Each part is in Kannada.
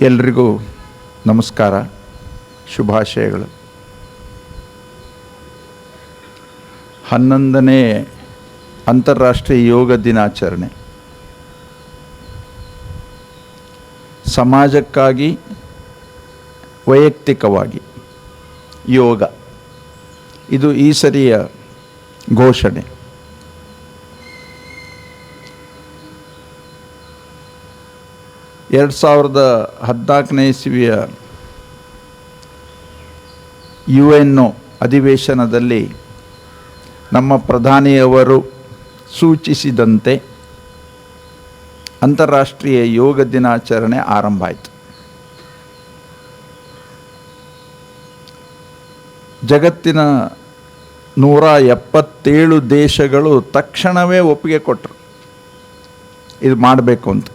ಎಲ್ರಿಗೂ ನಮಸ್ಕಾರ ಶುಭಾಶಯಗಳು. ಹನ್ನೊಂದನೇ ಅಂತಾರಾಷ್ಟ್ರೀಯ ಯೋಗ ದಿನಾಚರಣೆ. ಸಮಾಜಕ್ಕಾಗಿ ವೈಯಕ್ತಿಕವಾಗಿ ಯೋಗ. ಇದು ಈ ಸರಿಯ ಘೋಷಣೆ. ಎರಡು ಸಾವಿರದ ಹದಿನಾಲ್ಕನೇ ಇಸ್ವಿಯ ಯು ಎನ್ ಅಧಿವೇಶನದಲ್ಲಿ ನಮ್ಮ ಪ್ರಧಾನಿಯವರು ಸೂಚಿಸಿದಂತೆ ಅಂತಾರಾಷ್ಟ್ರೀಯ ಯೋಗ ದಿನಾಚರಣೆ ಆರಂಭ ಆಯಿತು. ಜಗತ್ತಿನ ನೂರ ಎಪ್ಪತ್ತೇಳು ದೇಶಗಳು ತಕ್ಷಣವೇ ಒಪ್ಪಿಗೆ ಕೊಟ್ಟರು ಇದು ಮಾಡಬೇಕು ಅಂತ.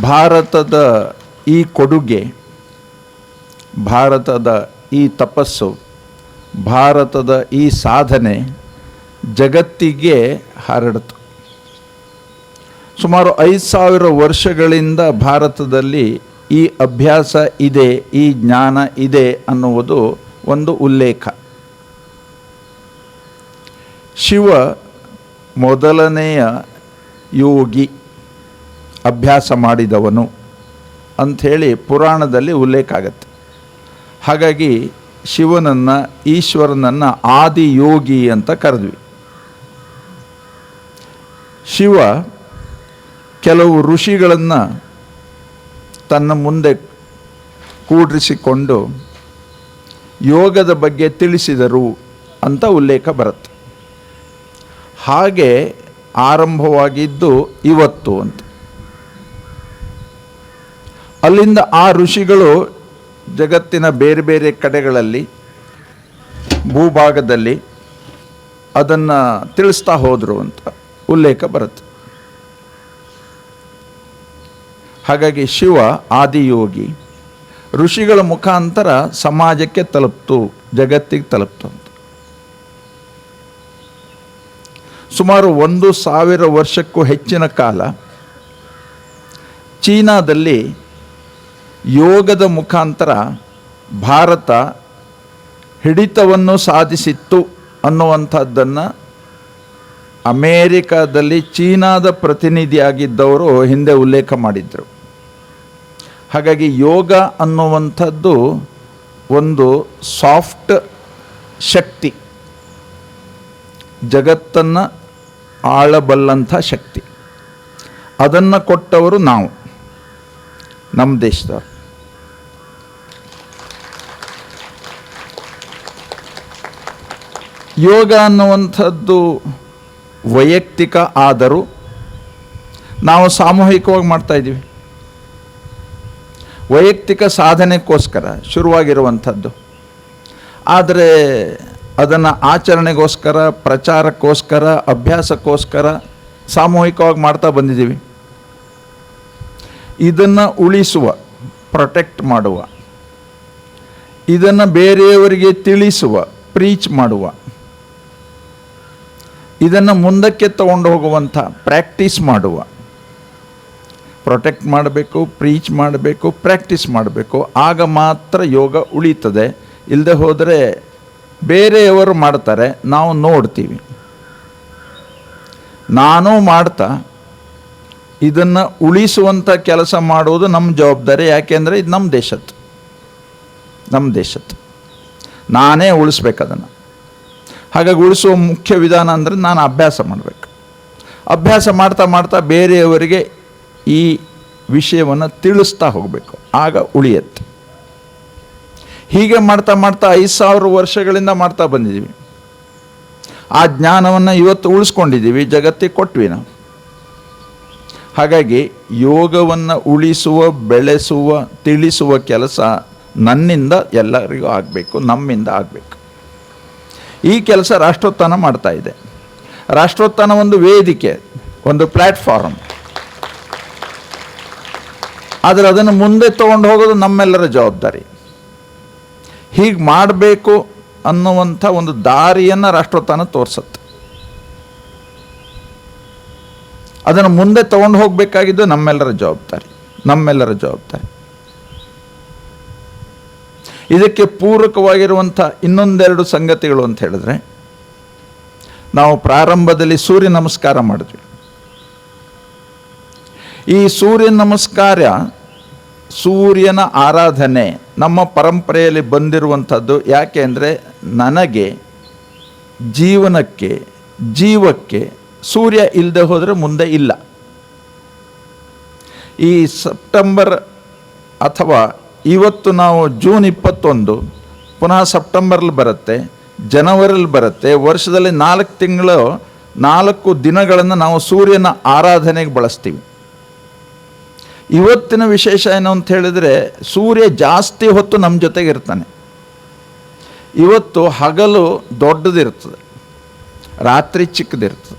ಭಾರತದ ಈ ಕೊಡುಗೆ, ಭಾರತದ ಈ ತಪಸ್ಸು, ಭಾರತದ ಈ ಸಾಧನೆ ಜಗತ್ತಿಗೆ ಹರಡಿತು. ಸುಮಾರು ಐದು ಸಾವಿರ ವರ್ಷಗಳಿಂದ ಭಾರತದಲ್ಲಿ ಈ ಅಭ್ಯಾಸ ಇದೆ, ಈ ಜ್ಞಾನ ಇದೆ ಅನ್ನುವುದು ಒಂದು ಉಲ್ಲೇಖ. ಶಿವ ಮೊದಲನೆಯ ಯೋಗಿ. ಅಭ್ಯಾಸ ಮಾಡಿದವನು ಅಂಥೇಳಿ ಪುರಾಣದಲ್ಲಿ ಉಲ್ಲೇಖ ಆಗತ್ತೆ. ಹಾಗಾಗಿ ಶಿವನನ್ನು, ಈಶ್ವರನನ್ನು ಆದಿಯೋಗಿ ಅಂತ ಕರೆದ್ವಿ. ಶಿವ ಕೆಲವು ಋಷಿಗಳನ್ನು ತನ್ನ ಮುಂದೆ ಕೂಡಿಸಿಕೊಂಡು ಯೋಗದ ಬಗ್ಗೆ ತಿಳಿಸಿದರು ಅಂತ ಉಲ್ಲೇಖ ಬರುತ್ತೆ. ಹಾಗೆ ಆರಂಭವಾಗಿದ್ದು ಇವತ್ತು ಅಂತ. ಅಲ್ಲಿಂದ ಆ ಋಷಿಗಳು ಜಗತ್ತಿನ ಬೇರೆ ಬೇರೆ ಕಡೆಗಳಲ್ಲಿ, ಭೂಭಾಗದಲ್ಲಿ ಅದನ್ನು ತಿಳಿಸ್ತಾ ಹೋದರು ಅಂತ ಉಲ್ಲೇಖ ಬರುತ್ತೆ. ಹಾಗಾಗಿ ಶಿವ, ಆದಿಯೋಗಿ, ಋಷಿಗಳ ಮುಖಾಂತರ ಸಮಾಜಕ್ಕೆ ತಲುಪ್ತು, ಜಗತ್ತಿಗೆ ತಲುಪ್ತು ಅಂತ. ಸುಮಾರು ಒಂದು ಸಾವಿರ ವರ್ಷಕ್ಕೂ ಹೆಚ್ಚಿನ ಕಾಲ ಚೀನಾದಲ್ಲಿ ಯೋಗದ ಮುಖಾಂತರ ಭಾರತ ಹಿಡಿತವನ್ನು ಸಾಧಿಸಿತ್ತು ಅನ್ನುವಂಥದ್ದನ್ನು ಅಮೇರಿಕಾದಲ್ಲಿ ಚೀನಾದ ಪ್ರತಿನಿಧಿಯಾಗಿದ್ದವರು ಹಿಂದೆ ಉಲ್ಲೇಖ ಮಾಡಿದ್ದರು ಹಾಗಾಗಿ ಯೋಗ ಅನ್ನುವಂಥದ್ದು ಒಂದು ಸಾಫ್ಟ್ ಶಕ್ತಿ. ಜಗತ್ತನ್ನು ಆಳಬಲ್ಲಂಥ ಶಕ್ತಿ. ಅದನ್ನು ಕೊಟ್ಟವರು ನಾವು, ನಮ್ಮ ದೇಶದವರು. ಯೋಗ ಅನ್ನುವಂಥದ್ದು ವೈಯಕ್ತಿಕ ಆದರೂ ನಾವು ಸಾಮೂಹಿಕವಾಗಿ ಮಾಡ್ತಾ ಇದ್ದೀವಿ. ವೈಯಕ್ತಿಕ ಸಾಧನೆಗೋಸ್ಕರ ಶುರುವಾಗಿರುವಂಥದ್ದು. ಆದರೆ ಅದನ್ನು ಆಚರಣೆಗೋಸ್ಕರ, ಪ್ರಚಾರಕ್ಕೋಸ್ಕರ, ಅಭ್ಯಾಸಕ್ಕೋಸ್ಕರ ಸಾಮೂಹಿಕವಾಗಿ ಮಾಡ್ತಾ ಬಂದಿದ್ದೀವಿ. ಇದನ್ನು ಉಳಿಸುವ ಪ್ರೊಟೆಕ್ಟ್ ಮಾಡುವ, ಇದನ್ನು ಬೇರೆಯವರಿಗೆ ತಿಳಿಸುವ ಪ್ರೀಚ್ ಮಾಡುವ. ಇದನ್ನು ಮುಂದಕ್ಕೆ ತಗೊಂಡು ಹೋಗುವಂಥ ಪ್ರಾಕ್ಟೀಸ್ ಮಾಡುವ. ಪ್ರೊಟೆಕ್ಟ್ ಮಾಡಬೇಕು, ಪ್ರೀಚ್ ಮಾಡಬೇಕು, ಪ್ರಾಕ್ಟೀಸ್ ಮಾಡಬೇಕು. ಆಗ ಮಾತ್ರ ಯೋಗ ಉಳೀತದೆ ಇಲ್ಲದೆ ಹೋದರೆ ಬೇರೆಯವರು ಮಾಡ್ತಾರೆ, ನಾವು ನೋಡ್ತೀವಿ. ನಾನು ಮಾಡ್ತಾ, ಇದನ್ನು ಉಳಿಸುವಂಥ ಕೆಲಸ ಮಾಡುವುದು ನಮ್ಮ ಜವಾಬ್ದಾರಿ. ಯಾಕೆಂದರೆ ಇದು ನಮ್ಮ ದೇಶದ್ದು. ನಮ್ಮ ದೇಶದ್ದು. ನಾನೇ ಉಳಿಸ್ಬೇಕು ಅದನ್ನು. ಹಾಗಾಗಿ ಉಳಿಸುವ ಮುಖ್ಯ ವಿಧಾನ ಅಂದರೆ ನಾನು ಅಭ್ಯಾಸ ಮಾಡಬೇಕು. ಅಭ್ಯಾಸ ಮಾಡ್ತಾ ಮಾಡ್ತಾ ಬೇರೆಯವರಿಗೆ ಈ ವಿಷಯವನ್ನು ತಿಳಿಸ್ತಾ ಹೋಗಬೇಕು. ಆಗ ಉಳಿಯತ್ತೆ. ಹೀಗೆ ಮಾಡ್ತಾ ಮಾಡ್ತಾ ಐದು ಸಾವಿರ ವರ್ಷಗಳಿಂದ ಮಾಡ್ತಾ ಬಂದಿದ್ದೀವಿ. ಆ ಜ್ಞಾನವನ್ನು ಇವತ್ತು ಉಳಿಸ್ಕೊಂಡಿದ್ದೀವಿ ಜಗತ್ತಿಗೆ ಕೊಟ್ವಿ ನಾವು. ಹಾಗಾಗಿ ಯೋಗವನ್ನು ಉಳಿಸುವ, ಬೆಳೆಸುವ, ತಿಳಿಸುವ ಕೆಲಸ ನನ್ನಿಂದ ಎಲ್ಲರಿಗೂ ಆಗಬೇಕು, ನಮ್ಮಿಂದ ಆಗಬೇಕು. ಈ ಕೆಲಸ ರಾಷ್ಟ್ರೋತ್ಥಾನ ಮಾಡ್ತಾ ಇದೆ. ರಾಷ್ಟ್ರೋತ್ಥಾನ ಒಂದು ವೇದಿಕೆ, ಒಂದು ಪ್ಲ್ಯಾಟ್ಫಾರ್ಮ್ ಆದರೆ ಅದನ್ನು ಮುಂದೆ ತಗೊಂಡು ಹೋಗೋದು ನಮ್ಮೆಲ್ಲರ ಜವಾಬ್ದಾರಿ. ಹೀಗೆ ಮಾಡಬೇಕು ಅನ್ನುವಂಥ ಒಂದು ದಾರಿಯನ್ನು ರಾಷ್ಟ್ರೋತ್ಥಾನ ತೋರಿಸುತ್ತೆ. ಅದನ್ನು ಮುಂದೆ ತಗೊಂಡು ಹೋಗಬೇಕಾಗಿದ್ದು ನಮ್ಮೆಲ್ಲರ ಜವಾಬ್ದಾರಿ ನಮ್ಮೆಲ್ಲರ ಜವಾಬ್ದಾರಿ. ಇದಕ್ಕೆ ಪೂರಕವಾಗಿರುವಂಥ ಇನ್ನೊಂದೆರಡು ಸಂಗತಿಗಳು ಅಂತ ಹೇಳಿದ್ರೆ, ನಾವು ಪ್ರಾರಂಭದಲ್ಲಿ ಸೂರ್ಯ ನಮಸ್ಕಾರ ಮಾಡಿದ್ವಿ. ಈ ಸೂರ್ಯ ನಮಸ್ಕಾರ ಸೂರ್ಯನ ಆರಾಧನೆ ನಮ್ಮ ಪರಂಪರೆಯಲ್ಲಿ ಬಂದಿರುವಂಥದ್ದು ಯಾಕೆ ಅಂದರೆ, ನನಗೆ ಜೀವನಕ್ಕೆ, ಜೀವಕ್ಕೆ ಸೂರ್ಯ ಇಲ್ಲದೆ ಹೋದರೆ ಮುಂದೆ ಇಲ್ಲ. ಈ ಸೆಪ್ಟೆಂಬರ್ ಅಥವಾ ಇವತ್ತು ನಾವು ಜೂನ್ ಇಪ್ಪತ್ತೊಂದು, ಪುನಃ ಸೆಪ್ಟೆಂಬರಲ್ಲಿ ಬರುತ್ತೆ, ಜನವರಿಲಿ ಬರುತ್ತೆ, ವರ್ಷದಲ್ಲಿ ನಾಲ್ಕು ತಿಂಗಳು, ನಾಲ್ಕು ದಿನಗಳನ್ನು ನಾವು ಸೂರ್ಯನ ಆರಾಧನೆಗೆ ಬಳಸ್ತೀವಿ. ಇವತ್ತಿನ ವಿಶೇಷ ಏನು ಅಂತ ಹೇಳಿದರೆ, ಸೂರ್ಯ ಜಾಸ್ತಿ ಹೊತ್ತು ನಮ್ಮ ಜೊತೆಗೆ ಇರ್ತಾನೆ. ಇವತ್ತು ಹಗಲು ದೊಡ್ಡದಿರ್ತದೆ, ರಾತ್ರಿ ಚಿಕ್ಕದಿರ್ತದೆ,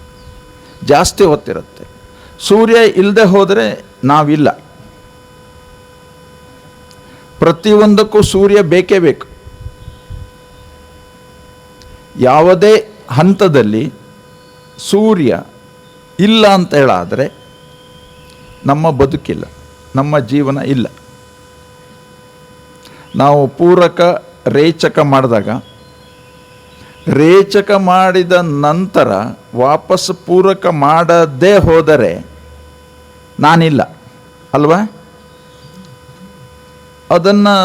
ಜಾಸ್ತಿ ಹೊತ್ತಿರುತ್ತೆ. ಸೂರ್ಯ ಇಲ್ಲದೆ ಹೋದರೆ ನಾವಿಲ್ಲ. ಪ್ರತಿಯೊಂದಕ್ಕೂ ಸೂರ್ಯ ಬೇಕೇ ಬೇಕು. ಯಾವುದೇ ಹಂತದಲ್ಲಿ ಸೂರ್ಯ ಇಲ್ಲ ಅಂತ ಹೇಳಾದರೆ ನಮ್ಮ ಬದುಕಿಲ್ಲ, ನಮ್ಮ ಜೀವನ ಇಲ್ಲ. ನಾವು ಪೂರಕ ರೇಚಕ ಮಾಡಿದಾಗ, ರೇಚಕ ಮಾಡಿದ ನಂತರ ವಾಪಸ್ ಪೂರಕ ಮಾಡದೇ ಹೋದರೆ ನಾನಿಲ್ಲ. ಅಲ್ವಾ? ಅದನ್ನು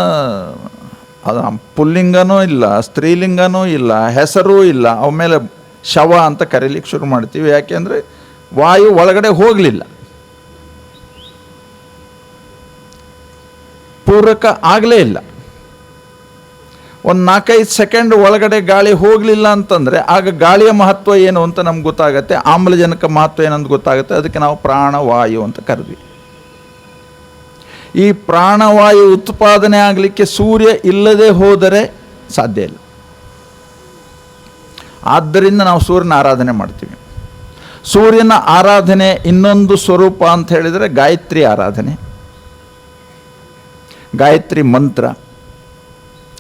ಅದು ಪುಲ್ಲಿಂಗನೂ ಇಲ್ಲ, ಸ್ತ್ರೀಲಿಂಗನೂ ಇಲ್ಲ, ಹೆಸರೂ ಇಲ್ಲ. ಅವ ಮೇಲೆ ಶವ ಅಂತ ಕರೀಲಿಕ್ಕೆ ಶುರು ಮಾಡ್ತೀವಿ. ಯಾಕೆಂದರೆ ವಾಯು ಒಳಗಡೆ ಹೋಗಲಿಲ್ಲ. ಪೂರಕ ಆಗಲೇ ಇಲ್ಲ. ಒಂದು ನಾಲ್ಕೈದು ಸೆಕೆಂಡ್ ಒಳಗಡೆ ಗಾಳಿ ಹೋಗಲಿಲ್ಲ ಅಂತಂದರೆ ಆಗ ಗಾಳಿಯ ಮಹತ್ವ ಏನು ಅಂತ ನಮ್ಗೆ ಗೊತ್ತಾಗುತ್ತೆ. ಆಮ್ಲಜನಕ ಮಹತ್ವ ಏನಂತ ಗೊತ್ತಾಗುತ್ತೆ. ಅದಕ್ಕೆ ನಾವು ಪ್ರಾಣವಾಯು ಅಂತ ಕರೆದ್ವಿ. ಈ ಪ್ರಾಣವಾಯು ಉತ್ಪಾದನೆ ಆಗಲಿಕ್ಕೆ ಸೂರ್ಯ ಇಲ್ಲದೆ ಹೋದರೆ ಸಾಧ್ಯ ಇಲ್ಲ. ಆದ್ದರಿಂದ ನಾವು ಸೂರ್ಯನ ಆರಾಧನೆ ಮಾಡ್ತೀವಿ. ಸೂರ್ಯನ ಆರಾಧನೆ ಇನ್ನೊಂದು ಸ್ವರೂಪ ಅಂತ ಹೇಳಿದರೆ ಗಾಯತ್ರಿ ಆರಾಧನೆ. ಗಾಯತ್ರಿ ಮಂತ್ರ.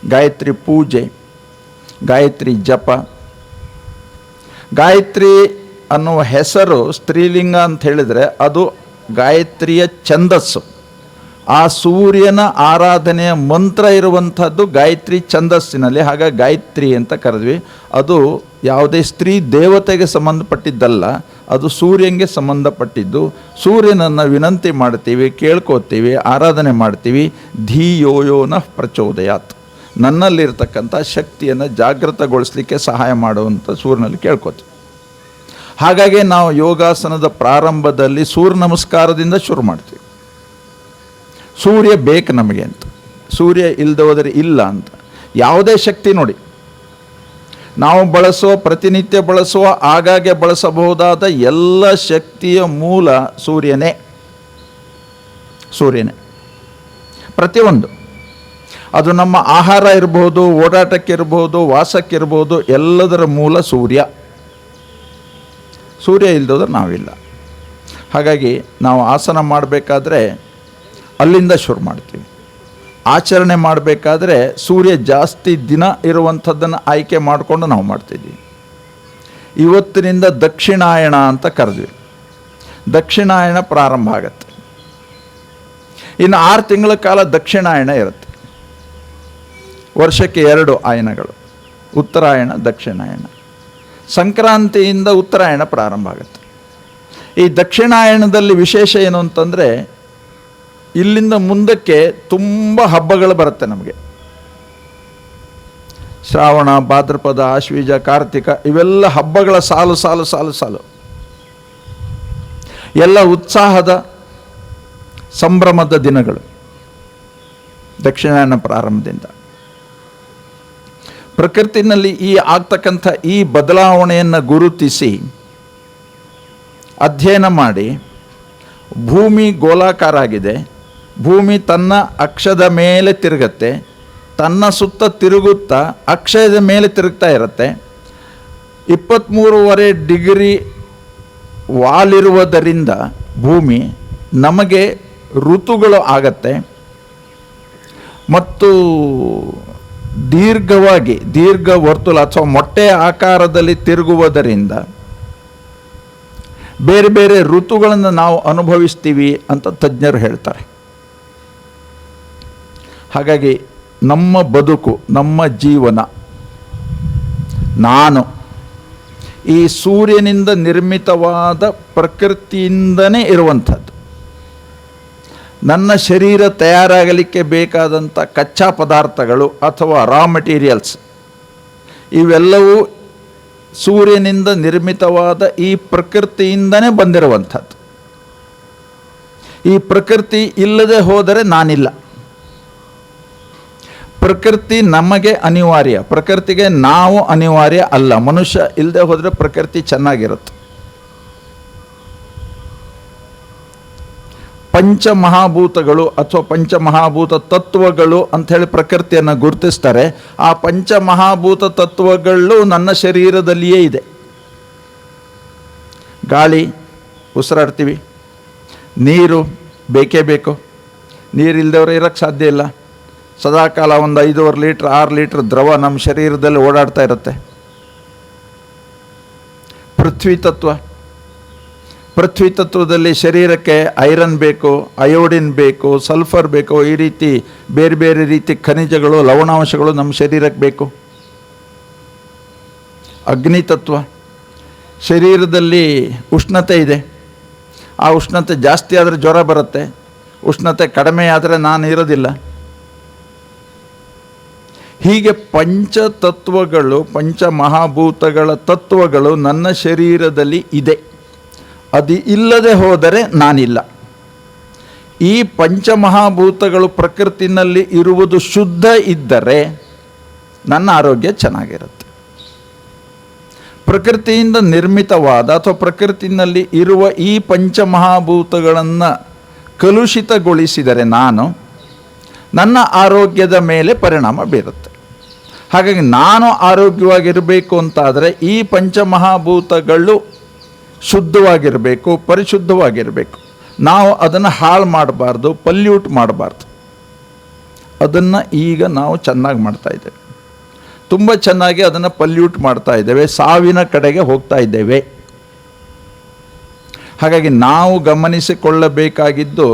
ಗಾಯತ್ರಿ ಪೂಜೆ. ಗಾಯತ್ರಿ ಜಪ. ಗಾಯತ್ರಿ ಅನ್ನುವ ಹೆಸರು ಸ್ತ್ರೀಲಿಂಗ ಅಂತ ಹೇಳಿದರೆ ಅದು ಗಾಯತ್ರಿಯ ಛಂದಸ್ಸು. ಆ ಸೂರ್ಯನ ಆರಾಧನೆಯ ಮಂತ್ರ ಇರುವಂಥದ್ದು ಗಾಯತ್ರಿ ಛಂದಸ್ಸಿನಲ್ಲಿ. ಹಾಗಾಗಿ ಗಾಯತ್ರಿ ಅಂತ ಕರೆದ್ವಿ. ಅದು ಯಾವುದೇ ಸ್ತ್ರೀ ದೇವತೆಗೆ ಸಂಬಂಧಪಟ್ಟಿದ್ದಲ್ಲ, ಅದು ಸೂರ್ಯನಿಗೆ ಸಂಬಂಧಪಟ್ಟಿದ್ದು. ಸೂರ್ಯನನ್ನು ವಿನಂತಿ ಮಾಡ್ತೀವಿ, ಕೇಳ್ಕೋತೀವಿ, ಆರಾಧನೆ ಮಾಡ್ತೀವಿ. ಧೀಯೋಯೋನ ಪ್ರಚೋದಯಾತ್. ನನ್ನಲ್ಲಿರ್ತಕ್ಕಂಥ ಶಕ್ತಿಯನ್ನು ಜಾಗೃತಗೊಳಿಸ್ಲಿಕ್ಕೆ ಸಹಾಯ ಮಾಡುವಂಥ ಸೂರ್ಯನಲ್ಲಿ ಕೇಳ್ಕೋತೀವಿ. ಹಾಗಾಗಿ ನಾವು ಯೋಗಾಸನದ ಪ್ರಾರಂಭದಲ್ಲಿ ಸೂರ್ಯ ನಮಸ್ಕಾರದಿಂದ ಶುರು ಮಾಡ್ತೀವಿ. ಸೂರ್ಯ ಬೇಕು ನಮಗೆ ಅಂತ. ಸೂರ್ಯ ಇಲ್ಲದೆ ಹೋದರೆ ಇಲ್ಲ ಅಂತ. ಯಾವುದೇ ಶಕ್ತಿ ನೋಡಿ. ನಾವು ಬಳಸುವ ಪ್ರತಿನಿತ್ಯ ಬಳಸುವ ಆಗಾಗ್ಗೆ ಬಳಸಬಹುದಾದ ಎಲ್ಲ ಶಕ್ತಿಯ ಮೂಲ ಸೂರ್ಯನೇ. ಸೂರ್ಯನೇ. ಪ್ರತಿಯೊಂದು. ಅದು ನಮ್ಮ ಆಹಾರ ಇರಬಹುದು ಓಡಾಟಕ್ಕಿರ್ಬೋದು, ವಾಸಕ್ಕಿರ್ಬೋದು, ಎಲ್ಲದರ ಮೂಲ ಸೂರ್ಯ. ಸೂರ್ಯ ಇಲ್ದೋದ್ರೆ ನಾವಿಲ್ಲ. ಹಾಗಾಗಿ ನಾವು ಆಸನ ಮಾಡಬೇಕಾದ್ರೆ ಅಲ್ಲಿಂದ ಶುರು ಮಾಡ್ತೀವಿ. ಆಚರಣೆ ಮಾಡಬೇಕಾದ್ರೆ ಸೂರ್ಯ ಜಾಸ್ತಿ ದಿನ ಇರುವಂಥದ್ದನ್ನು ಆಯ್ಕೆ ಮಾಡಿಕೊಂಡು ನಾವು ಮಾಡ್ತಿದ್ವಿ. ಇವತ್ತಿನಿಂದ ದಕ್ಷಿಣಾಯಣ ಅಂತ ಕರೆದ್ವಿ. ದಕ್ಷಿಣಾಯಣ ಪ್ರಾರಂಭ ಆಗತ್ತೆ. ಇನ್ನು ಆರು ತಿಂಗಳ ಕಾಲ ದಕ್ಷಿಣಾಯಣ ಇರುತ್ತೆ. ವರ್ಷಕ್ಕೆ ಎರಡು ಆಯನಗಳು ಉತ್ತರಾಯಣ, ದಕ್ಷಿಣಾಯಣ. ಸಂಕ್ರಾಂತಿಯಿಂದ ಉತ್ತರಾಯಣ ಪ್ರಾರಂಭ ಆಗುತ್ತೆ. ಈ ದಕ್ಷಿಣಾಯಣದಲ್ಲಿ ವಿಶೇಷ ಏನು ಅಂತಂದರೆ ಇಲ್ಲಿಂದ ಮುಂದಕ್ಕೆ ತುಂಬ ಹಬ್ಬಗಳು ಬರುತ್ತೆ ನಮಗೆ. ಶ್ರಾವಣ, ಭಾದ್ರಪದ ಆಶ್ವೀಜ ಕಾರ್ತಿಕ ಇವೆಲ್ಲ ಹಬ್ಬಗಳ ಸಾಲು ಸಾಲು ಸಾಲು ಸಾಲು. ಎಲ್ಲ ಉತ್ಸಾಹದ ಸಂಭ್ರಮದ ದಿನಗಳು. ದಕ್ಷಿಣಾಯನ ಪ್ರಾರಂಭದಿಂದ. ಪ್ರಕೃತಿನಲ್ಲಿ ಈ ಆಗ್ತಕ್ಕಂಥ ಈ ಬದಲಾವಣೆಯನ್ನು ಗುರುತಿಸಿ ಅಧ್ಯಯನ ಮಾಡಿ ಭೂಮಿ ಗೋಲಾಕಾರ ಆಗಿದೆ ಭೂಮಿ ತನ್ನ ಅಕ್ಷದ ಮೇಲೆ ತಿರುಗತ್ತೆ, ತನ್ನ ಸುತ್ತ ತಿರುಗುತ್ತಾ ಅಕ್ಷಯದ ಮೇಲೆ ತಿರುಗ್ತಾ ಇರುತ್ತೆ. ಇಪ್ಪತ್ತ್ಮೂರುವರೆ ಡಿಗ್ರಿ ವಾಲಿರುವುದರಿಂದ ಭೂಮಿ ನಮಗೆ ಋತುಗಳು ಆಗತ್ತೆ. ಮತ್ತು ದೀರ್ಘವಾಗಿ, ದೀರ್ಘ ವರ್ತುಲ ಅಥವಾ ಮೊಟ್ಟೆ ಆಕಾರದಲ್ಲಿ ತಿರುಗುವುದರಿಂದ ಬೇರೆ ಬೇರೆ ಋತುಗಳನ್ನು ನಾವು ಅನುಭವಿಸ್ತೀವಿ ಅಂತ ತಜ್ಞರು ಹೇಳ್ತಾರೆ. ಹಾಗಾಗಿ ನಮ್ಮ ಬದುಕು, ನಮ್ಮ ಜೀವನ, ನಾನು ಈ ಸೂರ್ಯನಿಂದ ನಿರ್ಮಿತವಾದ ಪ್ರಕೃತಿಯಿಂದನೇ ಇರುವಂಥದ್ದು. ನನ್ನ ಶರೀರ ತಯಾರಾಗಲಿಕ್ಕೆ ಬೇಕಾದಂಥ ಕಚ್ಚಾ ಪದಾರ್ಥಗಳು ಅಥವಾ ರಾ ಮಟೀರಿಯಲ್ಸ್ ಇವೆಲ್ಲವೂ ಸೂರ್ಯನಿಂದ ನಿರ್ಮಿತವಾದ ಈ ಪ್ರಕೃತಿಯಿಂದನೇ ಬಂದಿರುವಂಥದ್ದು. ಈ ಪ್ರಕೃತಿ ಇಲ್ಲದೆ ಹೋದರೆ ನಾನಿಲ್ಲ. ಪ್ರಕೃತಿ ನಮಗೆ ಅನಿವಾರ್ಯ. ಪ್ರಕೃತಿಗೆ ನಾವು ಅನಿವಾರ್ಯ ಅಲ್ಲ. ಮನುಷ್ಯ ಇಲ್ಲದೆ ಹೋದರೆ ಪ್ರಕೃತಿ ಚೆನ್ನಾಗಿರುತ್ತೆ. ಪಂಚಮಹಾಭೂತಗಳು ಅಥವಾ ಪಂಚಮಹಾಭೂತ ತತ್ವಗಳು ಅಂಥೇಳಿ ಪ್ರಕೃತಿಯನ್ನು ಗುರುತಿಸ್ತಾರೆ. ಆ ಪಂಚಮಹಾಭೂತ ತತ್ವಗಳು ನನ್ನ ಶರೀರದಲ್ಲಿಯೇ ಇದೆ. ಗಾಳಿ, ಉಸಿರಾಡ್ತೀವಿ. ನೀರು ಬೇಕೇ ಬೇಕು. ನೀರಿಲ್ದವ್ರೆ ಇರೋಕ್ಕೆ ಸಾಧ್ಯ ಇಲ್ಲ. ಸದಾಕಾಲ ಒಂದು ಐದೂವರೆ ಲೀಟ್ರ್, ಆರು ಲೀಟ್ರ್ ದ್ರವ ನಮ್ಮ ಶರೀರದಲ್ಲಿ ಓಡಾಡ್ತಾ ಇರುತ್ತೆ. ಪೃಥ್ವಿ ತತ್ವ. ಪೃಥ್ವಿ ತತ್ವದಲ್ಲಿ ಶರೀರಕ್ಕೆ ಐರನ್ ಬೇಕು, ಅಯೋಡಿನ್ ಬೇಕು, ಸಲ್ಫರ್ ಬೇಕು, ಈ ರೀತಿ ಬೇರೆ ಬೇರೆ ರೀತಿ ಖನಿಜಗಳು, ಲವಣಾಂಶಗಳು ನಮ್ಮ ಶರೀರಕ್ಕೆ ಬೇಕು. ಅಗ್ನಿ ತತ್ವ. ಶರೀರದಲ್ಲಿ ಉಷ್ಣತೆ ಇದೆ. ಆ ಉಷ್ಣತೆ ಜಾಸ್ತಿ ಆದರೆ ಜ್ವರ ಬರುತ್ತೆ. ಉಷ್ಣತೆ ಕಡಿಮೆ ಆದರೆ ನಾನು ಇರೋದಿಲ್ಲ. ಹೀಗೆ ಪಂಚತತ್ವಗಳು, ಪಂಚಮಹಾಭೂತಗಳ ತತ್ವಗಳು ನನ್ನ ಶರೀರದಲ್ಲಿ ಇದೆ. ಅದು ಇಲ್ಲದೆ ಹೋದರೆ ನಾನಿಲ್ಲ. ಈ ಪಂಚಮಹಾಭೂತಗಳು ಪ್ರಕೃತಿನಲ್ಲಿ ಇರುವುದು ಶುದ್ಧ ಇದ್ದರೆ ನನ್ನ ಆರೋಗ್ಯ ಚೆನ್ನಾಗಿರುತ್ತೆ. ಪ್ರಕೃತಿಯಿಂದ ನಿರ್ಮಿತವಾದ ಅಥವಾ ಪ್ರಕೃತಿನಲ್ಲಿ ಇರುವ ಈ ಪಂಚಮಹಾಭೂತಗಳನ್ನು ಕಲುಷಿತಗೊಳಿಸಿದರೆ ನಾನು ನನ್ನ ಆರೋಗ್ಯದ ಮೇಲೆ ಪರಿಣಾಮ ಬೀರುತ್ತೆ. ಹಾಗಾಗಿ ನಾನು ಆರೋಗ್ಯವಾಗಿರಬೇಕು ಅಂತಾದರೆ ಈ ಪಂಚಮಹಾಭೂತಗಳು ಶುದ್ಧವಾಗಿರಬೇಕು, ಪರಿಶುದ್ಧವಾಗಿರಬೇಕು. ನಾವು ಅದನ್ನು ಹಾಳು ಮಾಡಬಾರ್ದು ಪಲ್ಯೂಟ್ ಮಾಡಬಾರ್ದು. ಅದನ್ನು ಈಗ ನಾವು ಚೆನ್ನಾಗಿ ಮಾಡ್ತಾ ಇದ್ದೇವೆ. ತುಂಬ ಚೆನ್ನಾಗಿ ಅದನ್ನು ಪಲ್ಯೂಟ್ ಮಾಡ್ತಾ ಇದ್ದೇವೆ, ಸಾವಿನ ಕಡೆಗೆ ಹೋಗ್ತಾ ಇದ್ದೇವೆ. ಹಾಗಾಗಿ ನಾವು ಗಮನಿಸಿಕೊಳ್ಳಬೇಕಾಗಿದ್ದು,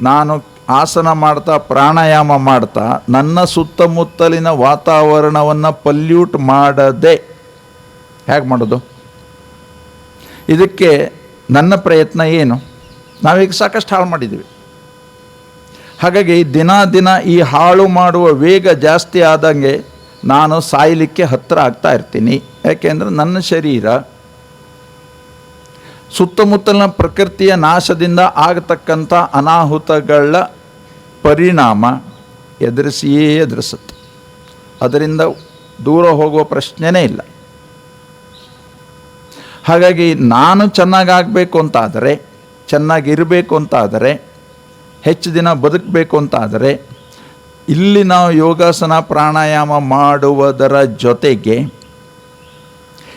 ನಾನು ಆಸನ ಮಾಡ್ತಾ, ಪ್ರಾಣಾಯಾಮ ಮಾಡ್ತಾ, ನನ್ನ ಸುತ್ತಮುತ್ತಲಿನ ವಾತಾವರಣವನ್ನು ಪಲ್ಯೂಟ್ ಮಾಡದೆ. ಹೇಗೆ ಮಾಡೋದು? ಇದಕ್ಕೆ ನನ್ನ ಪ್ರಯತ್ನ ಏನು? ನಾವೀಗ ಸಾಕಷ್ಟು ಹಾಳು ಮಾಡಿದ್ದೀವಿ. ಹಾಗಾಗಿ ದಿನ ದಿನ ಈ ಹಾಳು ಮಾಡುವ ವೇಗ ಜಾಸ್ತಿ ಆದಂಗೆ ನಾನು ಸಾಯಲಿಕ್ಕೆ ಹತ್ತಿರ ಆಗ್ತಾ ಇರ್ತೀನಿ. ಯಾಕೆಂದರೆ ನನ್ನ ಶರೀರ ಸುತ್ತಮುತ್ತಲಿನ ಪ್ರಕೃತಿಯ ನಾಶದಿಂದ ಆಗತಕ್ಕಂಥ ಅನಾಹುತಗಳ ಪರಿಣಾಮ ಎದುರಿಸಿಯೇ ಎದುರಿಸುತ್ತೆ. ಅದರಿಂದ ದೂರ ಹೋಗುವ ಪ್ರಶ್ನೆನೇ ಇಲ್ಲ. ಹಾಗಾಗಿ ನಾನು ಚೆನ್ನಾಗಾಗಬೇಕು ಅಂತಾದರೆ, ಚೆನ್ನಾಗಿರಬೇಕು ಅಂತಾದರೆ, ಹೆಚ್ಚು ದಿನ ಬದುಕಬೇಕು ಅಂತಾದರೆ, ಇಲ್ಲಿ ನಾವು ಯೋಗಾಸನ ಪ್ರಾಣಾಯಾಮ ಮಾಡುವುದರ ಜೊತೆಗೆ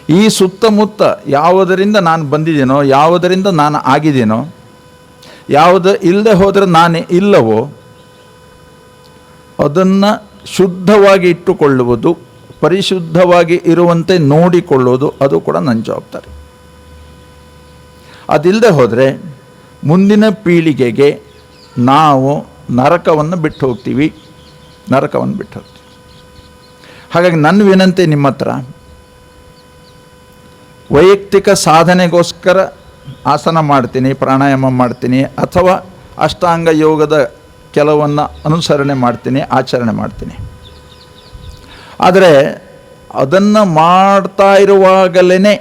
ಈ ಸುತ್ತಮುತ್ತ ಯಾವುದರಿಂದ ನಾನು ಬಂದಿದ್ದೀನೋ, ಯಾವುದರಿಂದ ನಾನು ಆಗಿದ್ದೀನೋ, ಯಾವುದು ಇಲ್ಲದೆ ಹೋದರೆ ನಾನು ಇಲ್ಲವೋ ಅದನ್ನು ಶುದ್ಧವಾಗಿ ಇಟ್ಟುಕೊಳ್ಳುವುದು, ಪರಿಶುದ್ಧವಾಗಿ ಇರುವಂತೆ ನೋಡಿಕೊಳ್ಳುವುದು, ಅದು ಕೂಡ ನನ್ನ ಜವಾಬ್ದಾರಿ. ಅದಿಲ್ಲದೆ ಹೋದರೆ ಮುಂದಿನ ಪೀಳಿಗೆಗೆ ನಾವು ನರಕವನ್ನು ಬಿಟ್ಟು ಹೋಗ್ತೀವಿ, ನರಕವನ್ನು ಬಿಟ್ಟು ಹೋಗ್ತೀವಿ. ಹಾಗಾಗಿ ನನ್ನ ವಿನಂತಿ ನಿಮ್ಮ ಹತ್ರ, ವೈಯಕ್ತಿಕ ಸಾಧನೆಗೋಸ್ಕರ ಆಸನ ಮಾಡ್ತೀನಿ, ಪ್ರಾಣಾಯಾಮ ಮಾಡ್ತೀನಿ, ಅಥವಾ ಅಷ್ಟಾಂಗ ಯೋಗದ ಕೆಲವನ್ನು ಅನುಸರಣೆ ಮಾಡ್ತೀನಿ, ಆಚರಣೆ ಮಾಡ್ತೀನಿ. ಆದರೆ ಅದನ್ನು ಮಾಡ್ತಾ ಇರುವಾಗಲೇ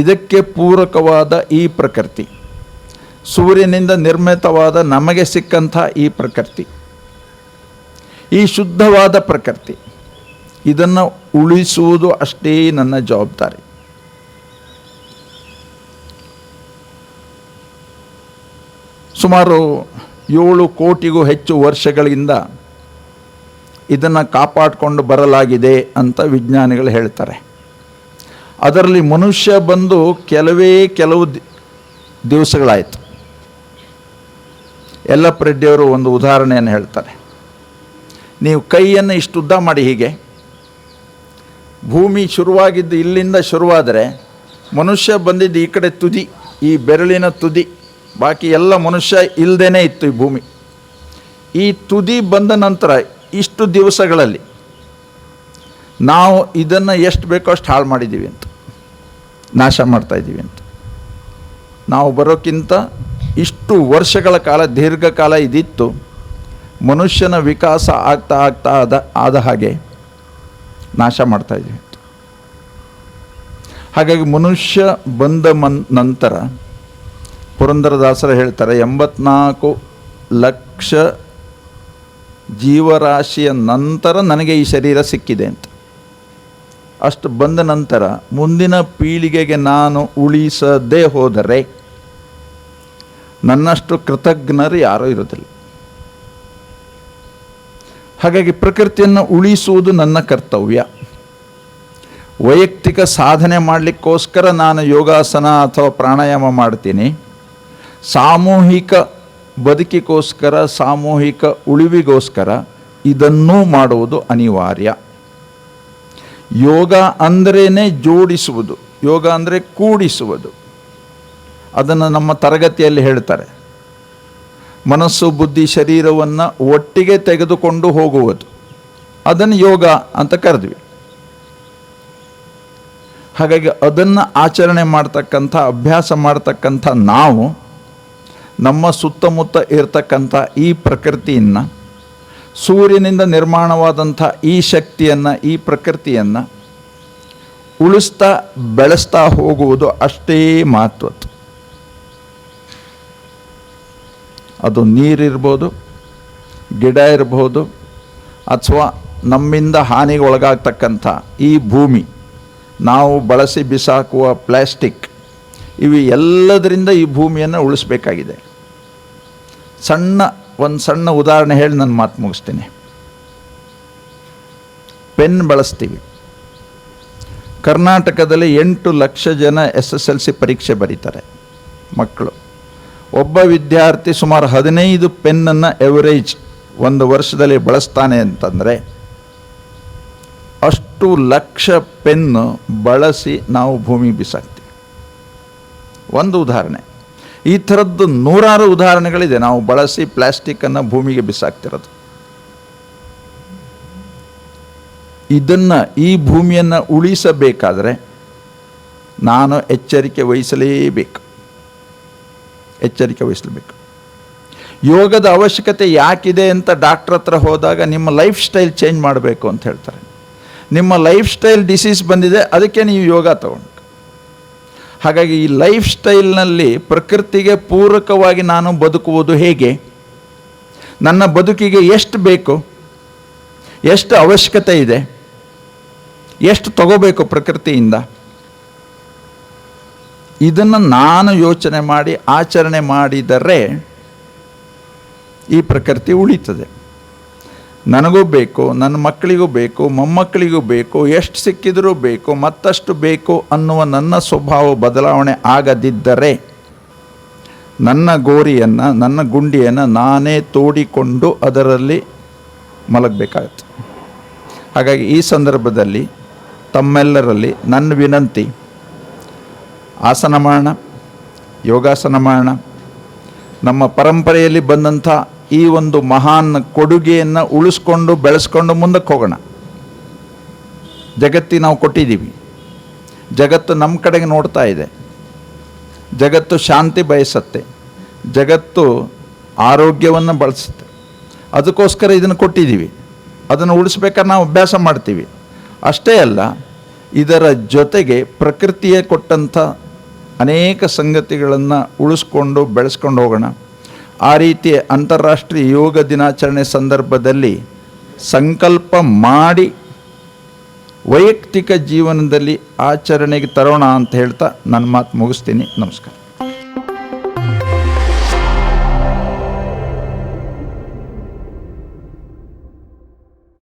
ಇದಕ್ಕೆ ಪೂರಕವಾದ ಈ ಪ್ರಕೃತಿ, ಸೂರ್ಯನಿಂದ ನಿರ್ಮಿತವಾದ ನಮಗೆ ಸಿಕ್ಕಂಥ ಈ ಪ್ರಕೃತಿ, ಈ ಶುದ್ಧವಾದ ಪ್ರಕೃತಿ, ಇದನ್ನು ಉಳಿಸುವುದು ಅಷ್ಟೇ ನನ್ನ ಜವಾಬ್ದಾರಿ. ಸುಮಾರು ಏಳು ಕೋಟಿಗೂ ಹೆಚ್ಚು ವರ್ಷಗಳಿಂದ ಇದನ್ನು ಕಾಪಾಡಿಕೊಂಡು ಬರಲಾಗಿದೆ ಅಂತ ವಿಜ್ಞಾನಿಗಳು ಹೇಳ್ತಾರೆ. ಅದರಲ್ಲಿ ಮನುಷ್ಯ ಬಂದು ಕೆಲವೇ ಕೆಲವು ದಿವಸಗಳಾಯಿತು. ಯಲ್ಲಪ್ಪ ಒಂದು ಉದಾಹರಣೆಯನ್ನು ಹೇಳ್ತಾರೆ. ನೀವು ಕೈಯನ್ನು ಇಷ್ಟು ಉದ್ದ ಮಾಡಿ ಹೀಗೆ. ಭೂಮಿ ಶುರುವಾಗಿದ್ದು ಇಲ್ಲಿಂದ ಶುರುವಾದರೆ ಮನುಷ್ಯ ಬಂದಿದ್ದು ಈ ಕಡೆ ತುದಿ, ಈ ಬೆರಳಿನ ತುದಿ ಬಾಕಿ ಎಲ್ಲ ಮನುಷ್ಯ ಇಲ್ಲದೇ ಇತ್ತು ಈ ಭೂಮಿ. ಈ ತುದಿ ಬಂದ ನಂತರ ಇಷ್ಟು ದಿವಸಗಳಲ್ಲಿ ನಾವು ಇದನ್ನು ಎಷ್ಟು ಬೇಕೋ ಅಷ್ಟು ಹಾಳು ಮಾಡಿದ್ದೀವಿ ಅಂತ. ನಾಶ ಮಾಡ್ತಾಯಿದ್ದೀವಿ ಅಂತ. ನಾವು ಬರೋಕ್ಕಿಂತ ಇಷ್ಟು ವರ್ಷಗಳ ಕಾಲ ದೀರ್ಘಕಾಲ ಇದಿತ್ತು, ಮನುಷ್ಯನ ವಿಕಾಸ ಆಗ್ತಾ ಆಗ್ತಾ ಆದ ಆದ ಹಾಗೆ ನಾಶ ಮಾಡ್ತಾಯಿದ್ದೀವಿ ಹಾಗಾಗಿ ಮನುಷ್ಯ ಬಂದ ಮನ್, ನಂತರ ಪುರಂದರದಾಸರು ಹೇಳ್ತಾರೆ, ಎಂಬತ್ನಾಲ್ಕು ಲಕ್ಷ ಜೀವರಾಶಿಯ ನಂತರ ನನಗೆ ಈ ಶರೀರ ಸಿಕ್ಕಿದೆ ಅಂತ. ಅಷ್ಟು ಬಂದ ನಂತರ ಮುಂದಿನ ಪೀಳಿಗೆಗೆ ನಾನು ಉಳಿಸದೇ ಹೋದರೆ ನನ್ನಷ್ಟು ಕೃತಜ್ಞರು ಯಾರೂ ಇರೋದಿಲ್ಲ ಹಾಗಾಗಿ ಪ್ರಕೃತಿಯನ್ನು ಉಳಿಸುವುದು ನನ್ನ ಕರ್ತವ್ಯ. ವೈಯಕ್ತಿಕ ಸಾಧನೆ ಮಾಡಲಿಕ್ಕೋಸ್ಕರ ನಾನು ಯೋಗಾಸನ ಅಥವಾ ಪ್ರಾಣಾಯಾಮ ಮಾಡ್ತೀನಿ. ಸಾಮೂಹಿಕ ಬದುಕಿಗೋಸ್ಕರ, ಸಾಮೂಹಿಕ ಉಳಿವಿಗೋಸ್ಕರ ಇದನ್ನೂ ಮಾಡುವುದು ಅನಿವಾರ್ಯ. ಯೋಗ ಅಂದ್ರೇ ಜೋಡಿಸುವುದು, ಯೋಗ ಅಂದರೆ ಕೂಡಿಸುವುದು. ಅದನ್ನು ನಮ್ಮ ತರಗತಿಯಲ್ಲಿ ಹೇಳ್ತಾರೆ. ಮನಸ್ಸು, ಬುದ್ಧಿ, ಶರೀರವನ್ನು ಒಟ್ಟಿಗೆ ತೆಗೆದುಕೊಂಡು ಹೋಗುವುದು. ಅದನ್ನು ಯೋಗ ಅಂತ ಕರೆದ್ವಿ. ಹಾಗಾಗಿ ಅದನ್ನು ಆಚರಣೆ ಮಾಡ್ತಕ್ಕಂಥ, ಅಭ್ಯಾಸ ಮಾಡ್ತಕ್ಕಂಥ ನಾವು ನಮ್ಮ ಸುತ್ತಮುತ್ತ ಇರತಕ್ಕಂಥ ಈ ಪ್ರಕೃತಿಯನ್ನು, ಸೂರ್ಯನಿಂದ ನಿರ್ಮಾಣವಾದಂಥ ಈ ಶಕ್ತಿಯನ್ನು, ಈ ಪ್ರಕೃತಿಯನ್ನು ಉಳಿಸ್ತಾ ಬೆಳೆಸ್ತಾ ಹೋಗುವುದು ಅಷ್ಟೇ ಮಹತ್ವದ್ದು ಅದು ನೀರಿರ್ಬೋದು, ಗಿಡ ಇರ್ಬೋದು, ಅಥವಾ ನಮ್ಮಿಂದ ಹಾನಿಗೆ ಒಳಗಾಗ್ತಕ್ಕಂಥ ಈ ಭೂಮಿ, ನಾವು ಬಳಸಿ ಬಿಸಾಕುವ ಪ್ಲ್ಯಾಸ್ಟಿಕ್ ಇವು ಎಲ್ಲದರಿಂದ ಈ ಭೂಮಿಯನ್ನು ಉಳಿಸ್ಬೇಕಾಗಿದೆ. ಸಣ್ಣ, ಒಂದು ಸಣ್ಣ ಉದಾಹರಣೆ ಹೇಳಿ ನನ್ನ ಮಾತು ಮುಗಿಸ್ತೀನಿ. ಪೆನ್ ಬಳಸ್ತೀವಿ. ಕರ್ನಾಟಕದಲ್ಲಿ ಎಂಟು ಲಕ್ಷ ಜನ ಎಸ್ ಎಸ್ ಎಲ್ ಸಿ ಪರೀಕ್ಷೆ ಬರೀತಾರೆ ಮಕ್ಕಳು. ಒಬ್ಬ ವಿದ್ಯಾರ್ಥಿ ಸುಮಾರು ಹದಿನೈದು ಪೆನ್ನನ್ನು ಎವರೇಜ್ ಒಂದು ವರ್ಷದಲ್ಲಿ ಬಳಸ್ತಾನೆ ಅಂತಂದರೆ ಅಷ್ಟು ಲಕ್ಷ ಪೆನ್ನು ಬಳಸಿ ನಾವು ಭೂಮಿ ಬಿಸಾಕ್ತೀವಿ. ಒಂದು ಉದಾಹರಣೆ. ಈ ಥರದ್ದು ನೂರಾರು ಉದಾಹರಣೆಗಳಿದೆ. ನಾವು ಬಳಸಿ ಪ್ಲಾಸ್ಟಿಕ್ಕನ್ನು ಭೂಮಿಗೆ ಬಿಸಾಕ್ತಿರೋದು. ಇದನ್ನು ಈ ಭೂಮಿಯನ್ನು ಉಳಿಸಬೇಕಾದರೆ ನಾನು ಎಚ್ಚರಿಕೆ ವಹಿಸಲೇಬೇಕು. ಎಚ್ಚರಿಕೆ ವಹಿಸಲೇಬೇಕು. ಯೋಗದ ಅವಶ್ಯಕತೆ ಯಾಕಿದೆ ಅಂತ ಡಾಕ್ಟ್ರ್ ಹತ್ರ ಹೋದಾಗ ನಿಮ್ಮ ಲೈಫ್ ಸ್ಟೈಲ್ ಚೇಂಜ್ ಮಾಡಬೇಕು ಅಂತ ಹೇಳ್ತಾರೆ. ನಿಮ್ಮ ಲೈಫ್ ಸ್ಟೈಲ್ ಡಿಸೀಸ್ ಬಂದಿದೆ, ಅದಕ್ಕೆ ನೀವು ಯೋಗ ತಗೊಂಡು. ಹಾಗಾಗಿ ಈ ಲೈಫ್ ಸ್ಟೈಲ್ನಲ್ಲಿ ಪ್ರಕೃತಿಗೆ ಪೂರಕವಾಗಿ ನಾನು ಬದುಕುವುದು ಹೇಗೆ? ನನ್ನ ಬದುಕಿಗೆ ಎಷ್ಟು ಬೇಕು? ಎಷ್ಟು ಅವಶ್ಯಕತೆ ಇದೆ? ಎಷ್ಟು ತಗೋಬೇಕು ಪ್ರಕೃತಿಯಿಂದ? ಇದನ್ನು ನಾನು ಯೋಚನೆ ಮಾಡಿ, ಆಚರಣೆ ಮಾಡಿದರೆ ಈ ಪ್ರಕೃತಿ ಉಳಿತದೆ. ನನಗೂ ಬೇಕು, ನನ್ನ ಮಕ್ಕಳಿಗೂ ಬೇಕು, ಮೊಮ್ಮಕ್ಕಳಿಗೂ ಬೇಕು, ಎಷ್ಟು ಸಿಕ್ಕಿದರೂ ಬೇಕು, ಮತ್ತಷ್ಟು ಬೇಕು ಅನ್ನುವ ನನ್ನ ಸ್ವಭಾವ ಬದಲಾವಣೆ ಆಗದಿದ್ದರೆ ನನ್ನ ಗೋರಿಯನ್ನು, ನನ್ನ ಗುಂಡಿಯನ್ನು ನಾನೇ ತೋಡಿಕೊಂಡು ಅದರಲ್ಲಿ ಮಲಗಬೇಕಾಗತ್ತೆ. ಹಾಗಾಗಿ ಈ ಸಂದರ್ಭದಲ್ಲಿ ತಮ್ಮೆಲ್ಲರಲ್ಲಿ ನನ್ನ ವಿನಂತಿ ಆಸನ ಮಾಡೋಣ ಯೋಗಾಸನ ಮಾಡೋಣ ನಮ್ಮ ಪರಂಪರೆಯಲ್ಲಿ ಬಂದಂಥ ಈ ಒಂದು ಮಹಾನ್ ಕೊಡುಗೆಯನ್ನು ಉಳಿಸ್ಕೊಂಡು ಬೆಳೆಸ್ಕೊಂಡು ಮುಂದಕ್ಕೆ ಹೋಗೋಣ. ಜಗತ್ತಿಗೆ ನಾವು ಕೊಟ್ಟಿದ್ದೀವಿ. ಜಗತ್ತು ನಮ್ಮ ಕಡೆಗೆ ನೋಡ್ತಾ ಇದೆ. ಜಗತ್ತು ಶಾಂತಿ ಬಯಸತ್ತೆ. ಜಗತ್ತು ಆರೋಗ್ಯವನ್ನು ಬಳಸುತ್ತೆ. ಅದಕ್ಕೋಸ್ಕರ ಇದನ್ನು ಕೊಟ್ಟಿದ್ದೀವಿ. ಅದನ್ನು ಉಳಿಸ್ಬೇಕಾದ್ರೆ ನಾವು ಅಭ್ಯಾಸ ಮಾಡ್ತೀವಿ. ಅಷ್ಟೇ ಅಲ್ಲ, ಇದರ ಜೊತೆಗೆ ಪ್ರಕೃತಿಯೇ ಕೊಟ್ಟಂಥ ಅನೇಕ ಸಂಗತಿಗಳನ್ನು ಉಳಿಸ್ಕೊಂಡು ಬೆಳೆಸ್ಕೊಂಡು ಹೋಗೋಣ. ಆ ರೀತಿ ಅಂತಾರಾಷ್ಟ್ರೀಯ ಯೋಗ ದಿನಾಚರಣೆ ಸಂದರ್ಭದಲ್ಲಿ ಸಂಕಲ್ಪ ಮಾಡಿ ವೈಯಕ್ತಿಕ ಜೀವನದಲ್ಲಿ ಆಚರಣೆಗೆ ತರೋಣ ಅಂತ ಹೇಳ್ತಾ ನನ್ನ ಮಾತು ಮುಗಿಸ್ತೀನಿ. ನಮಸ್ಕಾರ.